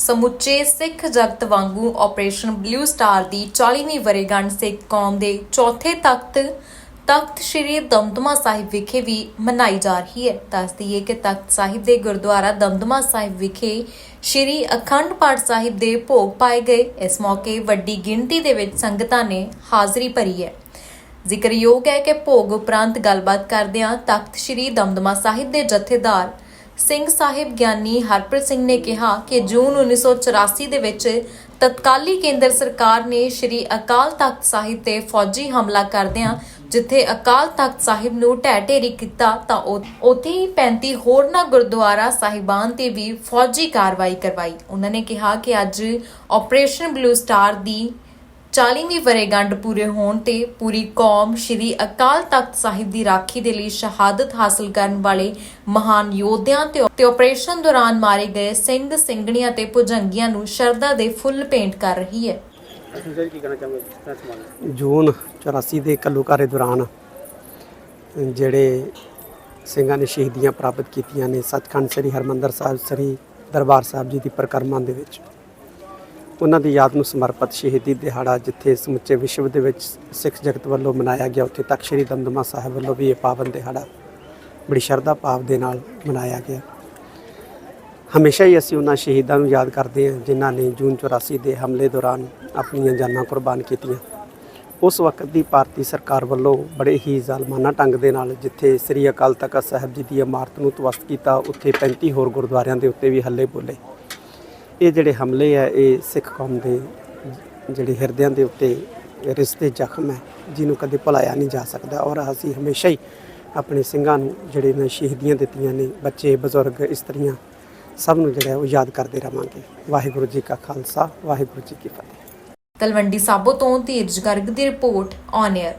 ਸਮੁੱਚੇ ਸਿੱਖ ਜਗਤ ਵਾਂਗੂ ਆਪਰੇਸ਼ਨ ਬਲੂ ਸਟਾਰ ਦੀ 40ਵੀਂ ਵਰ੍ਹੇਗੰਢ ਸਿੱਖ ਕੌਮ ਦੇ ਚੌਥੇ ਤਖਤ ਤਖਤ ਸ੍ਰੀ ਦਮਦਮਾ ਸਾਹਿਬ ਵਿਖੇ ਵੀ ਮਨਾਈ ਜਾ ਰਹੀ ਹੈ। ਦੱਸ ਦਈਏ ਕਿ ਤਖਤ ਸਾਹਿਬ ਦੇ ਗੁਰਦੁਆਰਾ ਦਮਦਮਾ ਸਾਹਿਬ ਵਿਖੇ ਸ੍ਰੀ ਅਖੰਡ ਪਾਠ ਸਾਹਿਬ ਦੇ ਭੋਗ ਪਾਏ ਗਏ। ਇਸ ਮੌਕੇ ਵੱਡੀ ਗਿਣਤੀ ਦੇ ਵਿੱਚ ਸੰਗਤਾਂ ਨੇ ਹਾਜ਼ਰੀ ਭਰੀ ਹੈ। ਜ਼ਿਕਰਯੋਗ ਹੈ ਕਿ ਭੋਗ ਉਪਰੰਤ ਗੱਲਬਾਤ ਕਰਦਿਆਂ ਤਖਤ ਸ੍ਰੀ ਦਮਦਮਾ ਸਾਹਿਬ ਦੇ ਜਥੇਦਾਰ ਸਿੰਘ ਸਾਹਿਬ ਗਿਆਨੀ ਹਰਪ੍ਰੀਤ ਸਿੰਘ ਨੇ ਕਿਹਾ ਕਿ ਜੂਨ 1984 ਦੇ ਵਿੱਚ ਤਤਕਾਲੀ ਕੇਂਦਰ ਸਰਕਾਰ ਨੇ ਸ੍ਰੀ ਅਕਾਲ ਤਖਤ ਸਾਹਿਬ ਤੇ ਫੌਜੀ ਹਮਲਾ ਕਰਦਿਆਂ ਜਿੱਥੇ ਅਕਾਲ ਤਖਤ ਸਾਹਿਬ ਨੂੰ ਢਹਿ ਢੇਰੀ ਕੀਤਾ ਤਾਂ ਉੱਥੇ ਹੀ 35 ਹੋਰਨਾਂ ਗੁਰਦੁਆਰਾ ਸਾਹਿਬਾਨ ਤੇ ਵੀ ਫੌਜੀ ਕਾਰਵਾਈ ਕਰਵਾਈ। ਉਹਨਾਂ ਨੇ ਕਿਹਾ ਕਿ ਅੱਜ ਆਪਰੇਸ਼ਨ ਬਲੂ ਸਟਾਰ ਦੀ 40ਵੀਂ ਵਰ੍ਹੇਗੰਢ ਪੂਰੇ ਹੋਣ ਤੇ ਪੂਰੀ ਕੌਮ ਸ੍ਰੀ ਅਕਾਲ ਤਖਤ ਸਾਹਿਬ ਦੀ ਰਾਖੀ ਦੇ ਲਈ ਸ਼ਹਾਦਤ ਹਾਸਲ ਕਰਨ ਵਾਲੇ ਮਹਾਨ ਯੋਧਿਆਂ ਤੇ ਤੇ ਆਪਰੇਸ਼ਨ ਦੌਰਾਨ ਮਾਰੇ ਗਏ ਸਿੰਘ ਸਿੰਘਣੀਆਂ ਤੇ ਭੁਜੰਗੀਆਂ ਨੂੰ ਸ਼ਰਧਾ ਦੇ ਫੁੱਲ ਭੇਂਟ ਕਰ ਰਹੀ ਹੈ। ਜੂਨ 84 ਦੇ ਘੱਲੂਘਾਰੇ ਦੌਰਾਨ ਜਿਹੜੇ ਸਿੰਘਾਂ ਨੇ ਸ਼ਹੀਦੀਆਂ ਪ੍ਰਾਪਤ ਕੀਤੀਆਂ ਨੇ ਸੱਚਖੰਡ ਸ੍ਰੀ ਹਰਮੰਦਰ ਸਾਹਿਬ ਸ੍ਰੀ ਦਰਬਾਰ ਸਾਹਿਬ ਜੀ ਦੀ ਪਰਿਕਰਮਾ ਦੇ ਵਿੱਚ। ਉਹਨਾਂ ਦੀ ਯਾਦ ਨੂੰ ਸਮਰਪਿਤ ਸ਼ਹੀਦੀ ਦਿਹਾੜਾ ਜਿੱਥੇ ਸਮੁੱਚੇ ਵਿਸ਼ਵ ਦੇ ਵਿੱਚ ਸਿੱਖ ਜਗਤ ਵੱਲੋਂ ਮਨਾਇਆ ਗਿਆ, ਉੱਥੇ ਤੱਕ ਸ੍ਰੀ ਦਮਦਮਾ ਸਾਹਿਬ ਵੱਲੋਂ ਵੀ ਇਹ ਪਾਵਨ ਦਿਹਾੜਾ ਬੜੀ ਸ਼ਰਧਾ ਭਾਵ ਦੇ ਨਾਲ ਮਨਾਇਆ ਗਿਆ। ਹਮੇਸ਼ਾ ਹੀ ਅਸੀਂ ਉਹਨਾਂ ਸ਼ਹੀਦਾਂ ਨੂੰ ਯਾਦ ਕਰਦੇ ਹਾਂ ਜਿਨ੍ਹਾਂ ਨੇ ਜੂਨ 84 ਦੇ ਹਮਲੇ ਦੌਰਾਨ ਆਪਣੀਆਂ ਜਾਨਾਂ ਕੁਰਬਾਨ ਕੀਤੀਆਂ। ਉਸ ਵਕਤ ਦੀ ਭਾਰਤੀ ਸਰਕਾਰ ਵੱਲੋਂ ਬੜੇ ਹੀ ਜ਼ਾਲਮਾਨਾ ਢੰਗ ਦੇ ਨਾਲ ਜਿੱਥੇ ਸ੍ਰੀ ਅਕਾਲ ਤਖਤ ਸਾਹਿਬ ਜੀ ਦੀ ਇਮਾਰਤ ਨੂੰ ਤਵਸਤ ਕੀਤਾ, ਉੱਥੇ 35 ਹੋਰ ਗੁਰਦੁਆਰਿਆਂ ਦੇ ਉੱਤੇ ਵੀ ਹੱਲੇ ਬੋਲੇ। ਇਹ ਜਿਹੜੇ ਹਮਲੇ ਆ, ਇਹ ਸਿੱਖ ਕੌਮ ਦੇ ਜਿਹੜੇ ਹਿਰਦਿਆਂ ਦੇ ਉੱਤੇ ਰਿਸ਼ਤੇ ਜ਼ਖਮ ਹੈ, ਜਿਹਨੂੰ ਕਦੇ ਭੁਲਾਇਆ ਨਹੀਂ ਜਾ ਸਕਦਾ ਔਰ ਅਸੀਂ ਹਮੇਸ਼ਾ ਹੀ ਆਪਣੇ ਸਿੰਘਾਂ ਨੂੰ ਜਿਹੜੇ ਨੇ ਸ਼ਹੀਦੀਆਂ ਦਿੱਤੀਆਂ ਨੇ, ਬੱਚੇ, ਬਜ਼ੁਰਗ, ਇਸਤਰੀਆਂ, ਸਭ ਨੂੰ ਜਿਹੜਾ ਉਹ ਯਾਦ ਕਰਦੇ ਰਵਾਂਗੇ। ਵਾਹਿਗੁਰੂ ਜੀ ਕਾ ਖਾਲਸਾ, ਵਾਹਿਗੁਰੂ ਜੀ ਕੀ ਫਤਿਹ। ਤਲਵੰਡੀ ਸਾਬੋ ਤੋਂ ਧੀਰਜ ਗਰਗ ਦੀ ਰਿਪੋਰਟ ਔਨ 에ਅਰ